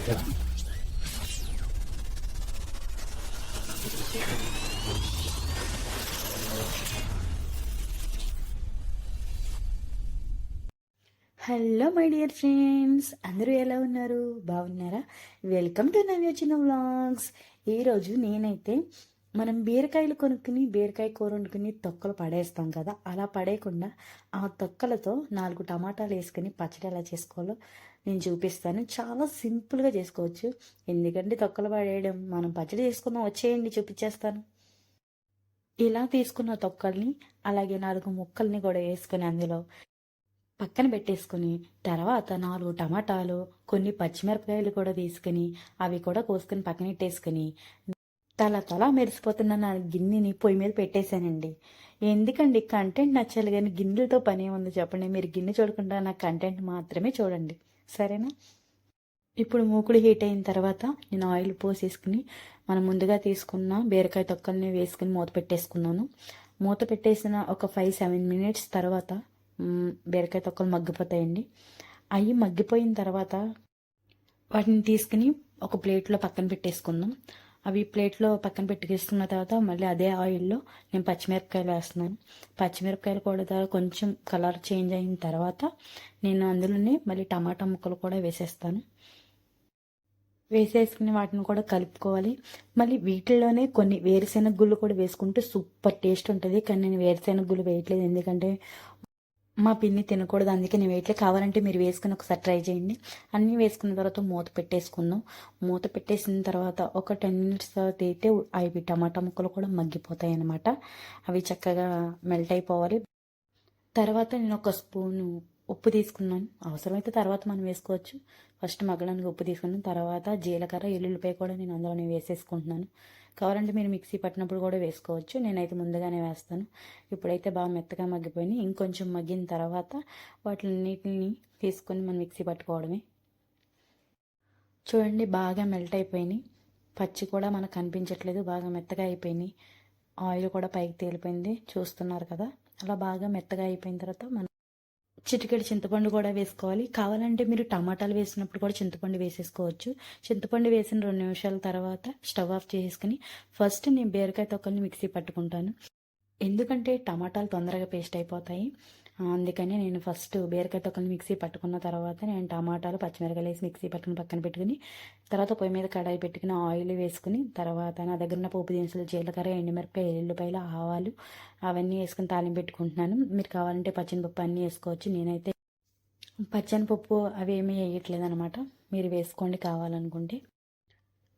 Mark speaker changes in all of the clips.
Speaker 1: Hello my dear friends. అందరూ ఎలా ఉన్నారు? బాగున్నారా? వెల్కమ్ టు నవ్య చిన్న వ్లాగ్స్. ఈరోజు నేనైతే మనం బీరకాయలు కొనుక్కుని బీరకాయ కూర వండుకుని తొక్కలు పడేస్తాం కదా అలా పడేయకుండా ఆ తొక్కలతో నాలుగు టమాటాలు వేసుకుని పచ్చడి ఎలా చేసుకోవాలో నేను చూపిస్తాను. చాలా సింపుల్గా చేసుకోవచ్చు. ఎందుకంటే తొక్కలు పడేయడం మనం పచ్చడి చేసుకుందాం వచ్చేయండి చూపించేస్తాను. ఇలా తీసుకున్న తొక్కల్ని అలాగే నాలుగు ముక్కల్ని కూడా వేసుకుని అందులో పక్కన పెట్టేసుకుని తర్వాత నాలుగు టమాటాలు కొన్ని పచ్చిమిరపకాయలు కూడా తీసుకుని అవి కూడా కోసుకుని పక్కన పెట్టేసుకుని తల తల మెరిసిపోతున్న నా గిన్నెని పొయ్యి మీద పెట్టేశానండి. ఎందుకండి? కంటెంట్ నచ్చాలి కానీ గిన్నెలతో పని ఏముంది చెప్పండి? మీరు గిన్నె చూడకుండా నా కంటెంట్ మాత్రమే చూడండి. సరేనా? ఇప్పుడు మూకుడు హీట్ అయిన తర్వాత నేను ఆయిల్ పోసేసుకుని మనం ముందుగా తీసుకున్న బీరకాయ తొక్కల్ని వేసుకుని మూత పెట్టేసుకున్నాను. మూత పెట్టేసిన ఒక ఫైవ్ సెవెన్ మినిట్స్ తర్వాత బీరకాయ తొక్కలు మగ్గిపోతాయండి. అవి మగ్గిపోయిన తర్వాత వాటిని తీసుకుని ఒక ప్లేట్లో పక్కన పెట్టేసుకుందాం. అవి ప్లేట్లో పక్కన పెట్టేసుకున్న తర్వాత మళ్ళీ అదే ఆయిల్లో నేను పచ్చిమిరపకాయలు వేస్తున్నాను. పచ్చిమిరపకాయలు కూడా కొంచెం కలర్ చేంజ్ అయిన తర్వాత నేను అందులోనే మళ్ళీ టమాటా ముక్కలు కూడా వేసేస్తాను. వేసేసుకుని వాటిని కూడా కలుపుకోవాలి. మళ్ళీ వీటిల్లోనే కొన్ని వేరుశెనగ గుళ్ళు కూడా వేసుకుంటే సూపర్ టేస్ట్ ఉంటుంది. కానీ నేను వేరుశెనగ గుళ్ళు వేయట్లేదు. ఎందుకంటే మా పిన్ని తినకూడదు అందుకే నేను వేయట్లే కావాలంటే మీరు వేసుకుని ఒకసారి ట్రై చేయండి. అన్నీ వేసుకున్న తర్వాత మూత పెట్టేసుకుందాం. మూత పెట్టేసిన తర్వాత ఒక టెన్ మినిట్స్ తర్వాత అయితే అవి టమాటా ముక్కలు కూడా మగ్గిపోతాయి అన్నమాట. అవి చక్కగా మెల్ట్ అయిపోవాలి. తర్వాత నేను ఒక స్పూను ఉప్పు తీసుకున్నాను. అవసరమైతే తర్వాత మనం వేసుకోవచ్చు. ఫస్ట్ మగ్గడానికి ఉప్పు తీసుకున్నాను. తర్వాత జీలకర్ర ఎల్లుల్లిపాయ కూడా నేను అందులోనే వేసేసుకుంటున్నాను. కావాలంటే మీరు మిక్సీ పట్టినప్పుడు కూడా వేసుకోవచ్చు. నేనైతే ముందుగానే వేస్తాను. ఇప్పుడైతే బాగా మెత్తగా మగ్గిపోయినాయి. ఇంకొంచెం మగ్గిన తర్వాత వాటిని తీసుకొని మనం మిక్సీ పట్టుకోవడమే. చూడండి బాగా మెల్ట్ అయిపోయినాయి. పచ్చి కూడా మనకు కనిపించట్లేదు. బాగా మెత్తగా అయిపోయినాయి. ఆయిల్ కూడా పైకి తేలిపోయింది. చూస్తున్నారు కదా? అలా బాగా మెత్తగా అయిపోయిన తర్వాత మనం చిటికెడు చింతపండు కూడా వేసుకోవాలి. కావాలంటే మీరు టమాటాలు వేసినప్పుడు కూడా చింతపండు వేసేసుకోవచ్చు. చింతపండు వేసిన రెండు నిమిషాల తర్వాత స్టవ్ ఆఫ్ చేసుకుని ఫస్ట్ నేను బీరకాయ తొక్కల్ని మిక్సీ పట్టుకుంటాను. ఎందుకంటే టమాటాలు తొందరగా పేస్ట్ అయిపోతాయి. అందుకని నేను ఫస్ట్ బీరకాయ తొక్కలు మిక్సీ పట్టుకున్న తర్వాత నేను టమాటాలు పచ్చిమిరకాయలు వేసి మిక్సీ పట్టుకుని పక్కన పెట్టుకుని తర్వాత పొయ్యి మీద కడాయి పెట్టుకుని ఆయిల్ వేసుకుని తర్వాత నా దగ్గర ఉన్న పోపు దినుసులు జీలకర్ర ఎండుమిరపకాయ ఎల్లుపాయలు ఆవాలు అవన్నీ వేసుకుని తాలింపు పెట్టుకుంటున్నాను. మీరు కావాలంటే పచ్చిమిరపప్పు అన్నీ వేసుకోవచ్చు. నేనైతే పచ్చనిపప్పు అవి ఏమీ వేయట్లేదు అనమాట మీరు వేసుకోండి కావాలనుకుంటే.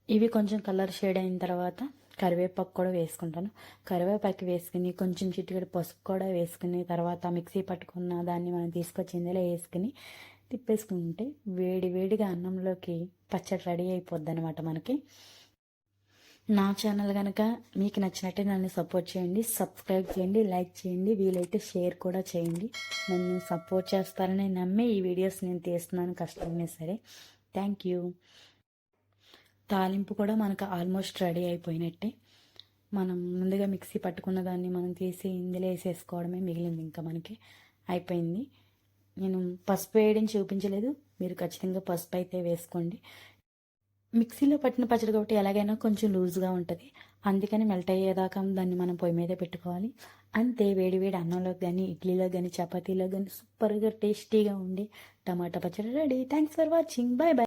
Speaker 1: ఇవి కొంచెం కలర్ షేడ్ అయిన తర్వాత కరివేపాకు కూడా వేసుకుంటాను. కరివేపాకు వేసుకుని కొంచెం చిటికెడు పసుపు కూడా వేసుకుని తర్వాత మిక్సీ పట్టుకున్న దాన్ని మనం తీసుకొచ్చి ఇందులో వేసుకుని తిప్పేసుకుంటే వేడి వేడిగా అన్నంలోకి పచ్చడి రెడీ అయిపోద్ది అనమాట మనకి. నా ఛానల్ కనుక మీకు నచ్చినట్టే నన్ను సపోర్ట్ చేయండి. సబ్స్క్రైబ్ చేయండి లైక్ చేయండి వీలైతే షేర్ కూడా చేయండి. నన్ను సపోర్ట్ చేస్తారని నమ్మి ఈ వీడియోస్ నేను తీస్తున్నాను కష్టమే సరే. Thank you. తాలింపు కూడా మనకు ఆల్మోస్ట్ రెడీ అయిపోయినట్టే. మనం ముందుగా మిక్సీ పట్టుకున్న దాన్ని మనం తీసి ఇందులో వేసేసుకోవడమే మిగిలింది ఇంకా మనకి. అయిపోయింది. నేను పసుపు వేయడం చూపించలేదు. మీరు ఖచ్చితంగా పసుపు అయితే వేసుకోండి. మిక్సీలో పట్టిన పచ్చడి కాబట్టి ఎలాగైనా కొంచెం లూజ్గా ఉంటుంది. అందుకని మెల్ట్ అయ్యేదాకా దాన్ని మనం పొయ్యి మీద పెట్టుకోవాలి. అంతే వేడి వేడి అన్నంలో కానీ ఇడ్లీలో కానీ చపాతీలో కానీ సూపర్గా టేస్టీగా ఉండి టమాటా పచ్చడి ready. Thanks for watching bye bye